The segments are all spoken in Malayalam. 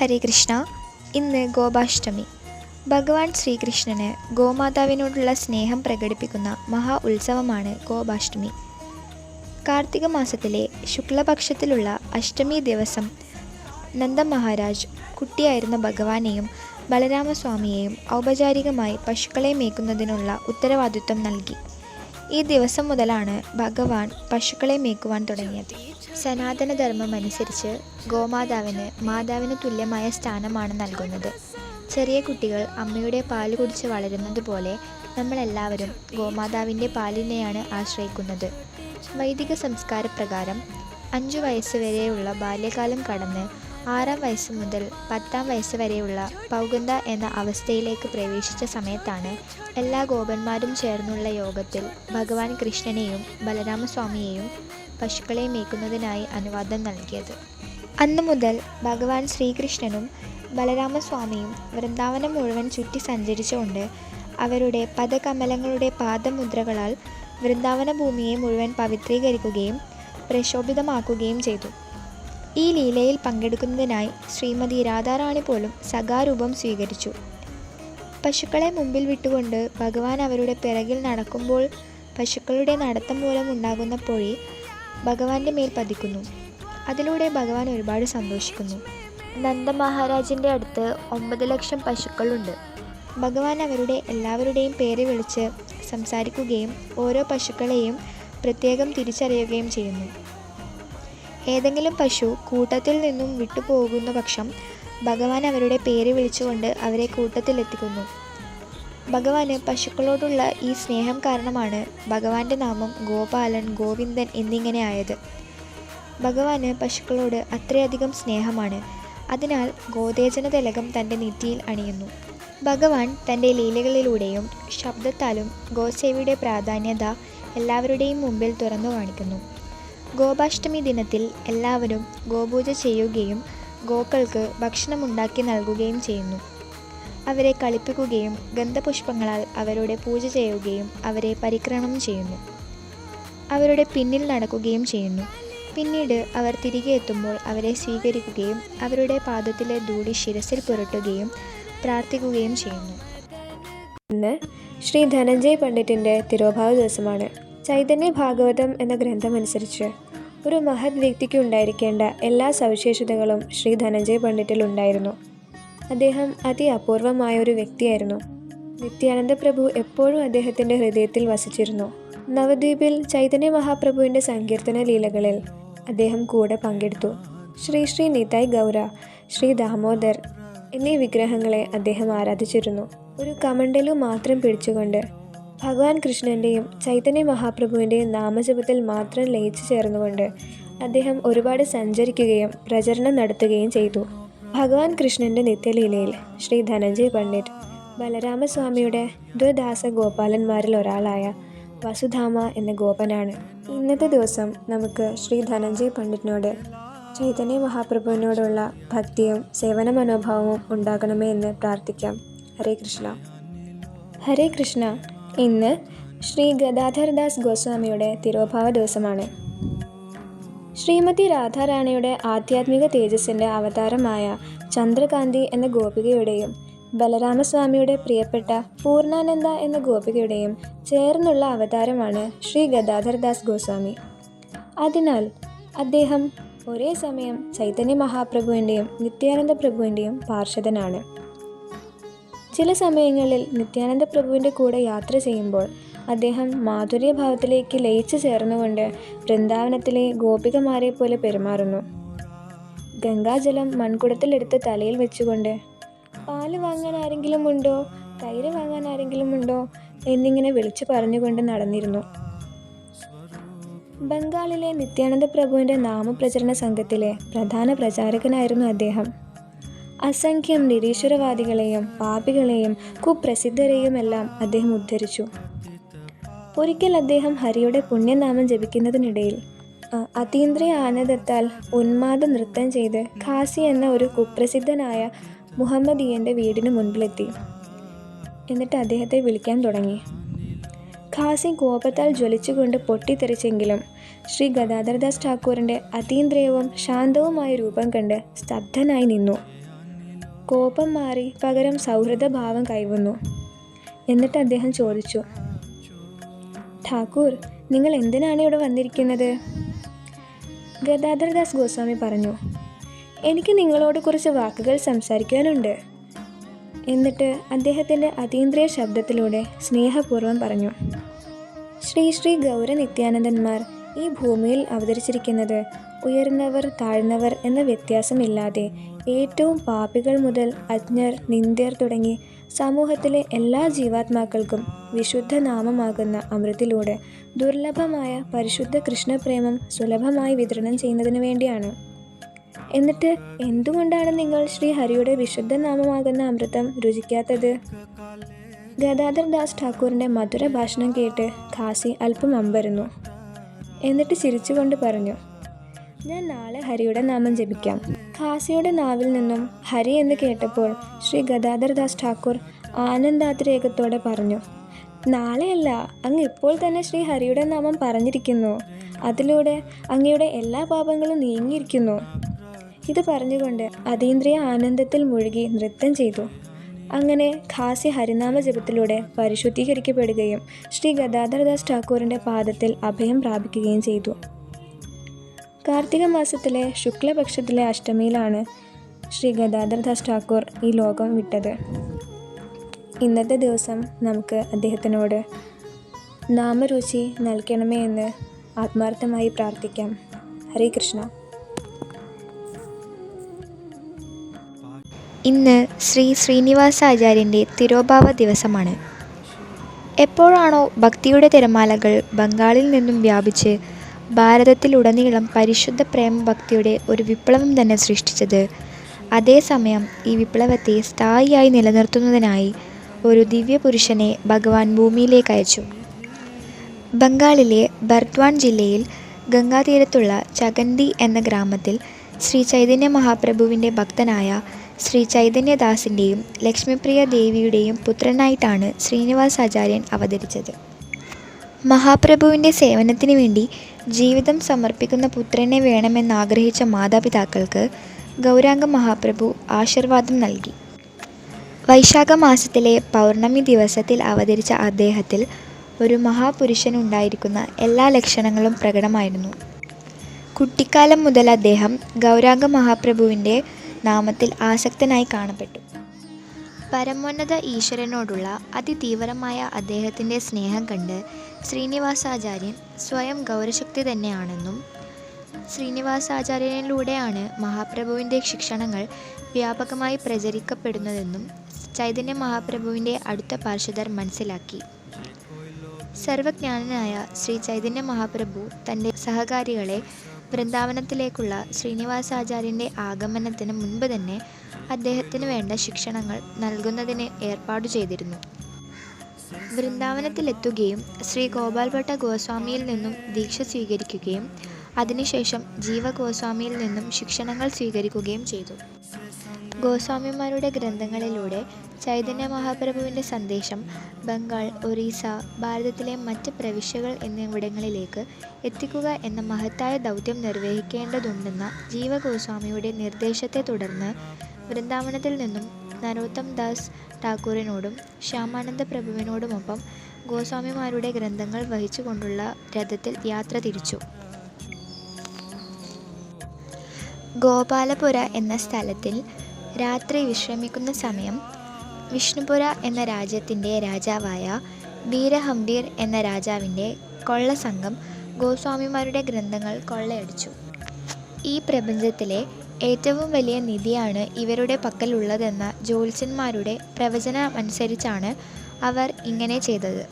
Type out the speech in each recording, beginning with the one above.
ഹരേ കൃഷ്ണ ഇന്ന് ഗോപാഷ്ടമി. ഭഗവാൻ ശ്രീകൃഷ്ണന് ഗോമാതാവിനോടുള്ള സ്നേഹം പ്രകടിപ്പിക്കുന്ന മഹാ ഉത്സവമാണ് ഗോപാഷ്ടമി. കാർത്തിക മാസത്തിലെ ശുക്ലപക്ഷത്തിലുള്ള അഷ്ടമി ദിവസം നന്ദ മഹാരാജ് കുട്ടിയായിരുന്ന ഭഗവാനെയും ബലരാമസ്വാമിയെയും ഔപചാരികമായി പശുക്കളെ മേക്കുന്നതിനുള്ള ഉത്തരവാദിത്വം നൽകി. ഈ ദിവസം മുതലാണ് ഭഗവാൻ പശുക്കളെ മേക്കുവാൻ തുടങ്ങിയത്. സനാതനധർമ്മം അനുസരിച്ച് ഗോമാതാവിന് മാതാവിന് തുല്യമായ സ്ഥാനമാണ് നൽകുന്നത്. ചെറിയ കുട്ടികൾ അമ്മയുടെ പാൽ കുടിച്ച് വളരുന്നത് പോലെ നമ്മളെല്ലാവരും ഗോമാതാവിന്റെ പാലിനെയാണ് ആശ്രയിക്കുന്നത്. വൈദിക സംസ്കാരപ്രകാരം അഞ്ചു വയസ്സ് വരെയുള്ള ബാല്യകാലം കടന്ന് ആറാം വയസ്സ് മുതൽ പത്താം വയസ്സ് വരെയുള്ള പൗകുന്ത എന്ന അവസ്ഥയിലേക്ക് പ്രവേശിച്ച സമയത്താണ് എല്ലാ ഗോപന്മാരും ചേർന്നുള്ള യോഗത്തിൽ ഭഗവാൻ കൃഷ്ണനെയും ബലരാമസ്വാമിയെയും പശുക്കളെ മേക്കുന്നതിനായി അനുവാദം നൽകിയത്. അന്നു മുതൽ ഭഗവാൻ ശ്രീകൃഷ്ണനും ബലരാമസ്വാമിയും വൃന്ദാവനം മുഴുവൻ ചുറ്റി സഞ്ചരിച്ചുകൊണ്ട് അവരുടെ പദകമലങ്ങളുടെ പാദമുദ്രകളാൽ വൃന്ദാവന ഭൂമിയെ മുഴുവൻ പവിത്രീകരിക്കുകയും പ്രക്ഷോഭിതമാക്കുകയും ചെയ്തു. ഈ ലീലയിൽ പങ്കെടുക്കുന്നതിനായി ശ്രീമതി രാധാറാണി പോലും സഖാരൂപം സ്വീകരിച്ചു. പശുക്കളെ മുമ്പിൽ വിട്ടുകൊണ്ട് ഭഗവാൻ അവരുടെ പിറകിൽ നടക്കുമ്പോൾ പശുക്കളുടെ നടത്തം മൂലം ഉണ്ടാകുന്ന പൊഴി ഭഗവാന്റെ മേൽ പതിക്കുന്നു. അതിലൂടെ ഭഗവാൻ ഒരുപാട് സന്തോഷിക്കുന്നു. നന്ദമഹാരാജിന്റെ അടുത്ത് ഒമ്പത് ലക്ഷം പശുക്കളുണ്ട്. ഭഗവാൻ അവരുടെ എല്ലാവരുടെയും പേര് വിളിച്ച് സംസാരിക്കുകയും ഓരോ പശുക്കളെയും പ്രത്യേകം തിരിച്ചറിയുകയും ചെയ്യുന്നു. ഏതെങ്കിലും പശു കൂട്ടത്തിൽ നിന്നും വിട്ടുപോകുന്ന പക്ഷം ഭഗവാൻ അവരുടെ പേര് വിളിച്ചുകൊണ്ട് അവരെ കൂട്ടത്തിലെത്തിക്കുന്നു. ഭഗവാന് പശുക്കളോടുള്ള ഈ സ്നേഹം കാരണമാണ് ഭഗവാന്റെ നാമം ഗോപാലൻ ഗോവിന്ദൻ എന്നിങ്ങനെ ആയത്. ഭഗവാന് പശുക്കളോട് അത്രയധികം സ്നേഹമാണ്. അതിനാൽ ഗോതേജന തിലകം തന്റെ നെറ്റിയിൽ അണിയുന്നു. ഭഗവാൻ തന്റെ ലീലകളിലൂടെയും ശബ്ദത്താലും ഗോസേവിയുടെ പ്രാധാന്യത എല്ലാവരുടെയും മുമ്പിൽ തുറന്നു കാണിക്കുന്നു. ഗോപാഷ്ടമി ദിനത്തിൽ എല്ലാവരും ഗോപൂജ ചെയ്യുകയും ഗോക്കൾക്ക് ഭക്ഷണമുണ്ടാക്കി നൽകുകയും ചെയ്യുന്നു. അവരെ കളിപ്പിക്കുകയും ഗന്ധപുഷ്പങ്ങളാൽ അവരുടെ പൂജ ചെയ്യുകയും അവരെ പരിക്രമണം ചെയ്യുന്നു. അവരുടെ പിന്നിൽ നടക്കുകയും ചെയ്യുന്നു. പിന്നീട് അവർ തിരികെ എത്തുമ്പോൾ അവരെ സ്വീകരിക്കുകയും അവരുടെ പാദത്തിലെ ധൂളി ശിരസിൽ പുരട്ടുകയും പ്രാർത്ഥിക്കുകയും ചെയ്യുന്നു. ഇന്ന് ശ്രീ ധനഞ്ജയ് പണ്ഡിറ്റിന്റെ തിരോഭാവ ദിവസമാണ്. ചൈതന്യ ഭാഗവതം എന്ന ഗ്രന്ഥമനുസരിച്ച് ഒരു മഹത് വ്യക്തിക്ക് ഉണ്ടായിരിക്കേണ്ട എല്ലാ സവിശേഷതകളും ശ്രീ ധനഞ്ജയ് പണ്ഡിറ്റിൽ ഉണ്ടായിരുന്നു. അദ്ദേഹം അതി അപൂർവമായ ഒരു വ്യക്തിയായിരുന്നു. നിത്യാനന്ദ പ്രഭു എപ്പോഴും അദ്ദേഹത്തിന്റെ ഹൃദയത്തിൽ വസിച്ചിരുന്നു. നവദ്വീപിൽ ചൈതന്യ മഹാപ്രഭുവിന്റെ സങ്കീർത്തന ലീലകളിൽ അദ്ദേഹം കൂടെ പങ്കെടുത്തു. ശ്രീ ശ്രീ നിതായ് ഗൗര ശ്രീ ദാമോദർ എന്നീ വിഗ്രഹങ്ങളെ അദ്ദേഹം ആരാധിച്ചിരുന്നു. ഒരു കമണ്ടലു മാത്രം പിടിച്ചുകൊണ്ട് ഭഗവാൻ കൃഷ്ണന്റെയും ചൈതന്യ മഹാപ്രഭുവിന്റെയും നാമജപത്തിൽ മാത്രം ലയിച്ചു ചേർന്നുകൊണ്ട് അദ്ദേഹം ഒരുപാട് സഞ്ചരിക്കുകയും പ്രചരണം നടത്തുകയും ചെയ്തു. ഭഗവാൻ കൃഷ്ണന്റെ നിത്യലീലയിൽ ശ്രീ ധനഞ്ജയ് പണ്ഡിറ്റ് ബലരാമസ്വാമിയുടെ ദ്വദാസ ഗോപാലന്മാരിൽ ഒരാളായ വസുധാമ എന്ന ഗോപനാണ്. ഇന്നത്തെ ദിവസം നമുക്ക് ശ്രീ ധനഞ്ജയ് പണ്ഡിറ്റിനോട് ചൈതന്യ മഹാപ്രഭുവിനോടുള്ള ഭക്തിയും സേവന മനോഭാവവും ഉണ്ടാകണമേ എന്ന് പ്രാർത്ഥിക്കാം. ഹരേ കൃഷ്ണ. ഹരേ കൃഷ്ണ. ഇന്ന് ശ്രീ ഗദാധരദാസ് ഗോസ്വാമിയുടെ തിരോഭാവ ദിവസമാണ്. ശ്രീമതി രാധാറാണിയുടെ ആധ്യാത്മിക തേജസ്സിന്റെ അവതാരമായ ചന്ദ്രകാന്തി എന്ന ഗോപികയുടെയും ബലരാമസ്വാമിയുടെ പ്രിയപ്പെട്ട പൂർണാനന്ദ എന്ന ഗോപികയുടെയും ചേർന്നുള്ള അവതാരമാണ് ശ്രീ ഗദാധരദാസ് ഗോസ്വാമി. അതിനാൽ അദ്ദേഹം ഒരേ സമയം ചൈതന്യ മഹാപ്രഭുവിന്റെയും നിത്യാനന്ദ പ്രഭുവിന്റെയും പാർഷദനാണ് ചില സമയങ്ങളിൽ നിത്യാനന്ദ പ്രഭുവിന്റെ കൂടെ യാത്ര ചെയ്യുമ്പോൾ അദ്ദേഹം മാധുര്യഭാവത്തിലേക്ക് ലയിച്ചു ചേർന്നുകൊണ്ട് വൃന്ദാവനത്തിലെ ഗോപികമാരെ പോലെ പെരുമാറുന്നു. ഗംഗാജലം മൺകുടത്തിലെടുത്ത് തലയിൽ വെച്ചുകൊണ്ട് പാൽ വാങ്ങാൻ ആരെങ്കിലും ഉണ്ടോ? തൈര് വാങ്ങാൻ ആരെങ്കിലും ഉണ്ടോ? എന്നിങ്ങനെ വിളിച്ചു പറഞ്ഞുകൊണ്ട് നടന്നിരുന്നു. ബംഗാളിലെ നിത്യാനന്ദ പ്രഭുവിന്റെ നാമപ്രചരണ സംഘത്തിലെ പ്രധാന പ്രചാരകനായിരുന്നു അദ്ദേഹം. അസംഖ്യം നിരീശ്വരവാദികളെയും പാപികളെയും കുപ്രസിദ്ധരെയുമെല്ലാം അദ്ദേഹം ഉദ്ധരിച്ചു. ഒരിക്കൽ അദ്ദേഹം ഹരിയുടെ പുണ്യനാമം ജപിക്കുന്നതിനിടയിൽ അതീന്ദ്രിയ ആനന്ദത്താൽ ഉന്മാദ നൃത്തം ചെയ്ത് ഖാസി എന്ന ഒരു കുപ്രസിദ്ധനായ മുഹമ്മദിയന്റെ വീടിന് മുൻപിലെത്തി. എന്നിട്ട് അദ്ദേഹത്തെ വിളിക്കാൻ തുടങ്ങി. ഖാസി കോപത്താൽ ജ്വലിച്ചുകൊണ്ട് പൊട്ടിത്തെറിച്ചെങ്കിലും ശ്രീ ഗദാധരദാസ് ഠാക്കൂറിന്റെ അതീന്ദ്രിയവും ശാന്തവുമായ രൂപം കണ്ട് സ്തബ്ധനായി നിന്നു. കോപം മാറി പകരം സൗഹൃദഭാവം കൈവന്നു. എന്നിട്ട് അദ്ദേഹം ചോദിച്ചു ഠാക്കൂർ നിങ്ങൾ എന്തിനാണ് ഇവിടെ വന്നിരിക്കുന്നത്? ഗദാധർദാസ് ഗോസ്വാമി പറഞ്ഞു എനിക്ക് നിങ്ങളോട് കുറച്ച് വാക്കുകൾ സംസാരിക്കാനുണ്ട്. എന്നിട്ട് അദ്ദേഹത്തിന്റെ അതീന്ദ്രിയ ശബ്ദത്തിലൂടെ സ്നേഹപൂർവം പറഞ്ഞു ശ്രീ ശ്രീ ഗൗര നിത്യാനന്ദന്മാർ ഈ ഭൂമിയിൽ അവതരിച്ചിരിക്കുന്നത് ഉയർന്നവർ താഴ്ന്നവർ എന്ന വ്യത്യാസമില്ലാതെ ഏറ്റവും പാപികൾ മുതൽ അജ്ഞർ നിന്ദ്യർ തുടങ്ങി സമൂഹത്തിലെ എല്ലാ ജീവാത്മാക്കൾക്കും വിശുദ്ധ നാമമാകുന്ന അമൃതിലൂടെ ദുർലഭമായ പരിശുദ്ധ കൃഷ്ണപ്രേമം സുലഭമായി വിതരണം ചെയ്യുന്നതിന് വേണ്ടിയാണ്. എന്നിട്ട് എന്തുകൊണ്ടാണ് നിങ്ങൾ ശ്രീ ഹരിയുടെ വിശുദ്ധ നാമമാകുന്ന അമൃതം രുചിക്കാത്തത്? ഗദാധർ ദാസ് ഠാക്കൂറിന്റെ മധുര ഭാഷണം കേട്ട് ഖാസി അല്പം അമ്പരുന്നു. എന്നിട്ട് ചിരിച്ചുകൊണ്ട് പറഞ്ഞു ഞാൻ നാളെ ഹരിയുടെ നാമം ജപിക്കാം. ഖാസിയുടെ നാവിൽ നിന്നും ഹരി എന്ന് കേട്ടപ്പോൾ ശ്രീ ഗദാധർദാസ് ഠാക്കൂർ ആനന്ദാതിരേകത്തോടെ പറഞ്ഞു നാളെയല്ല അങ്ങ് ഇപ്പോൾ തന്നെ ശ്രീ ഹരിയുടെ നാമം പറഞ്ഞിരിക്കുന്നു. അതിലൂടെ അങ്ങയുടെ എല്ലാ പാപങ്ങളും നീങ്ങിയിരിക്കുന്നു. ഇത് പറഞ്ഞുകൊണ്ട് അതീന്ദ്രിയ ആനന്ദത്തിൽ മുഴുകി നൃത്തം ചെയ്തു. അങ്ങനെ ഖാസി ഹരിനാമ ജപത്തിലൂടെ പരിശുദ്ധീകരിക്കപ്പെടുകയും ശ്രീ ഗദാധരദാസ് ഠാക്കൂറിന്റെ പാദത്തിൽ അഭയം പ്രാപിക്കുകയും ചെയ്തു. കാർത്തിക മാസത്തിലെ ശുക്ലപക്ഷത്തിലെ അഷ്ടമിയിലാണ് ശ്രീ ഗദാധരദാസ് ഠാക്കൂർ ഈ ലോകം വിട്ടത്. ഇന്നത്തെ ദിവസം നമുക്ക് അദ്ദേഹത്തിനോട് നാമരുചി നൽകണമേ എന്ന് ആത്മാർത്ഥമായി പ്രാർത്ഥിക്കാം. ഹരേ കൃഷ്ണ. ഇന്ന് ശ്രീ ശ്രീനിവാസാചാര്യന്റെ തിരോഭാവ ദിവസമാണ്. എപ്പോഴാണോ ഭക്തിയുടെ തിരമാലകൾ ബംഗാളിൽ നിന്നും വ്യാപിച്ച് ഭാരതത്തിലുടനീളം പരിശുദ്ധ പ്രേമ ഭക്തിയുടെ ഒരു വിപ്ലവം തന്നെ സൃഷ്ടിച്ചത് അതേസമയം ഈ വിപ്ലവത്തെ സ്ഥായിയായി നിലനിർത്തുന്നതിനായി ഒരു ദിവ്യപുരുഷനെ ഭഗവാൻ ഭൂമിയിലേക്ക് അയച്ചു. ബംഗാളിലെ ബർദ്വാൻ ജില്ലയിൽ ഗംഗാതീരത്തുള്ള ചകന്തി എന്ന ഗ്രാമത്തിൽ ശ്രീ ചൈതന്യ മഹാപ്രഭുവിന്റെ ഭക്തനായ ശ്രീ ചൈതന്യദാസിന്റെയും ലക്ഷ്മിപ്രിയ ദേവിയുടെയും പുത്രനായിട്ടാണ് ശ്രീനിവാസ് ആചാര്യൻ അവതരിച്ചത്. മഹാപ്രഭുവിന്റെ സേവനത്തിന് വേണ്ടി ജീവിതം സമർപ്പിക്കുന്ന പുത്രനെ വേണമെന്നാഗ്രഹിച്ച മാതാപിതാക്കൾക്ക് ഗൗരാംഗ മഹാപ്രഭു ആശീർവാദം നൽകി. വൈശാഖ മാസത്തിലെ പൗർണമി ദിവസത്തിൽ അവതരിച്ച അദ്ദേഹത്തിൽ ഒരു മഹാപുരുഷനുണ്ടായിരിക്കുന്ന എല്ലാ ലക്ഷണങ്ങളും പ്രകടമായിരുന്നു. കുട്ടിക്കാലം മുതൽ അദ്ദേഹം ഗൗരാംഗ മഹാപ്രഭുവിന്റെ നാമത്തിൽ ആസക്തനായി കാണപ്പെട്ടു. പരമോന്നത ഈശ്വരനോടുള്ള അതിതീവ്രമായ അദ്ദേഹത്തിന്റെ സ്നേഹം കണ്ട് ശ്രീനിവാസാചാര്യൻ സ്വയം ഗൗരശക്തി തന്നെയാണെന്നും ശ്രീനിവാസാചാര്യനിലൂടെയാണ് മഹാപ്രഭുവിന്റെ ശിക്ഷണങ്ങൾ വ്യാപകമായി പ്രചരിക്കപ്പെടുന്നതെന്നും ചൈതന്യ മഹാപ്രഭുവിന്റെ അടുത്ത പാർശ്വതർ മനസ്സിലാക്കി. സർവജ്ഞാനനായ ശ്രീ ചൈതന്യ മഹാപ്രഭു തന്റെ സഹകാരികളെ വൃന്ദാവനത്തിലേക്കുള്ള ശ്രീനിവാസാചാര്യന്റെ ആഗമനത്തിന് മുൻപ് തന്നെ അദ്ദേഹത്തിന് വേണ്ട ശിക്ഷണങ്ങൾ നൽകുന്നതിന് ഏർപ്പാടു ചെയ്തിരുന്നു. വൃന്ദാവനത്തിലെത്തുകയും ശ്രീ ഗോപാൽഭട്ട ഗോസ്വാമിയിൽ നിന്നും ദീക്ഷ സ്വീകരിക്കുകയും അതിനുശേഷം ജീവ ഗോസ്വാമിയിൽ നിന്നും ശിക്ഷണങ്ങൾ സ്വീകരിക്കുകയും ചെയ്തു. ഗോസ്വാമിമാരുടെ ഗ്രന്ഥങ്ങളിലൂടെ ചൈതന്യ മഹാപ്രഭുവിന്റെ സന്ദേശം ബംഗാൾ ഒറീസ ഭാരതത്തിലെ മറ്റ് പ്രവിശ്യകൾ എന്നിവിടങ്ങളിലേക്ക് എത്തിക്കുക എന്ന മഹത്തായ ദൗത്യം നിർവഹിക്കേണ്ടതുണ്ടെന്ന ജീവ ഗോസ്വാമിയുടെ നിർദ്ദേശത്തെ തുടർന്ന് വൃന്ദാവനത്തിൽ നിന്നും നരോത്തം ദാസ് ഠാക്കൂറിനോടും ശ്യാമാനന്ദ പ്രഭുവിനോടുമൊപ്പം ഗോസ്വാമിമാരുടെ ഗ്രന്ഥങ്ങൾ വഹിച്ചുകൊണ്ടുള്ള രഥത്തിൽ യാത്ര തിരിച്ചു. ഗോപാലപുര എന്ന സ്ഥലത്തിൽ രാത്രി വിശ്രമിക്കുന്ന സമയം വിഷ്ണുപുര എന്ന രാജ്യത്തിന്റെ രാജാവായ വീരഹംബീർ എന്ന രാജാവിന്റെ കൊള്ളസംഘം ഗോസ്വാമിമാരുടെ ഗ്രന്ഥങ്ങൾ കൊള്ളയടിച്ചു. ഈ പ്രപഞ്ചത്തിലെ ഏറ്റവും വലിയ നിധിയാണ് ഇവരുടെ പക്കലുള്ളതെന്ന ജ്യോത്സ്യന്മാരുടെ പ്രവചനമനുസരിച്ചാണ് അവർ ഇങ്ങനെ ചെയ്തത്.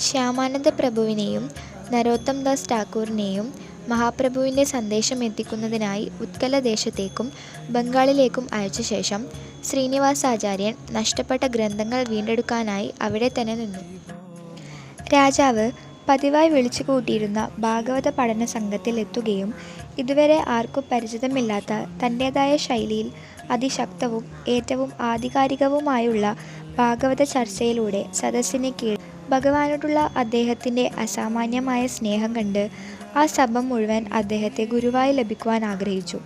ശ്യാമാനന്ദ പ്രഭുവിനെയും നരോത്തം ദാസ് ഠാക്കൂറിനെയും മഹാപ്രഭുവിന്റെ സന്ദേശം എത്തിക്കുന്നതിനായി ഉത്കലദേശത്തേക്കും ബംഗാളിലേക്കും അയച്ച ശേഷം ശ്രീനിവാസാചാര്യൻ നഷ്ടപ്പെട്ട ഗ്രന്ഥങ്ങൾ വീണ്ടെടുക്കാനായി അവിടെ തന്നെ നിന്നു. രാജാവ് പതിവായി വിളിച്ചു കൂട്ടിയിരുന്ന ഭാഗവത പഠന സംഘത്തിൽ എത്തുകയും ഇതുവരെ ആർക്കും പരിചിതമില്ലാത്ത തന്റേതായ ശൈലിയിൽ അതിശക്തവും ഏറ്റവും ആധികാരികവുമായുള്ള ഭാഗവത ചർച്ചയിലൂടെ സദസ്സിനെ കീഴ് ഭഗവാനോടുള്ള അദ്ദേഹത്തിന്റെ അസാമാന്യമായ സ്നേഹം കണ്ട് ആ ശബം മുഴുവൻ അദ്ദേഹത്തെ ഗുരുവായി ലഭിക്കുവാൻ ആഗ്രഹിച്ചു.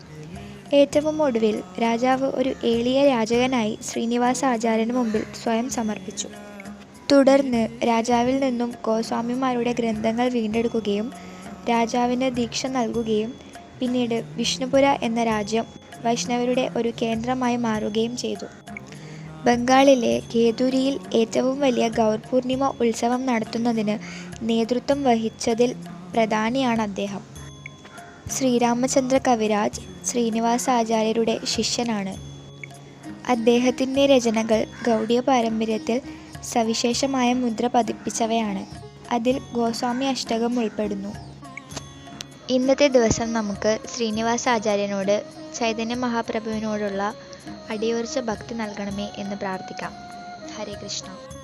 ഏറ്റവും ഒടുവിൽ രാജാവ് ഒരു ഏളിയ രാജകനായി ശ്രീനിവാസ ആചാര്യന് മുമ്പിൽ സ്വയം സമർപ്പിച്ചു. തുടർന്ന് രാജാവിൽ നിന്നും ഗോസ്വാമിമാരുടെ ഗ്രന്ഥങ്ങൾ വീണ്ടെടുക്കുകയും രാജാവിന് ദീക്ഷ നൽകുകയും പിന്നീട് വിഷ്ണുപുര എന്ന രാജ്യം വൈഷ്ണവരുടെ ഒരു കേന്ദ്രമായി മാറുകയും ചെയ്തു. ബംഗാളിലെ കേതുരിയിൽ ഏറ്റവും വലിയ ഗൗർ പൂർണിമ ഉത്സവം നടത്തുന്നതിന് നേതൃത്വം വഹിച്ചതിൽ പ്രധാനിയാണ് അദ്ദേഹം. ശ്രീരാമചന്ദ്ര കവിരാജ് ശ്രീനിവാസാചാര്യരുടെ ശിഷ്യനാണ്. അദ്ദേഹത്തിന്റെ രചനകൾ ഗൗഡിയ പാരമ്പര്യത്തിൽ സവിശേഷമായ മുദ്ര പതിപ്പിച്ചവയാണ്. അതിൽ ഗോസ്വാമി അഷ്ടകം ഉൾപ്പെടുന്നു. ഇന്നത്തെ ദിവസം നമുക്ക് ശ്രീനിവാസാചാര്യനോട് ചൈതന്യ മഹാപ്രഭുവിനോടുള്ള അടിയുറച്ച ഭക്തി നൽകണമേ എന്ന് പ്രാർത്ഥിക്കാം. ഹരേ കൃഷ്ണ.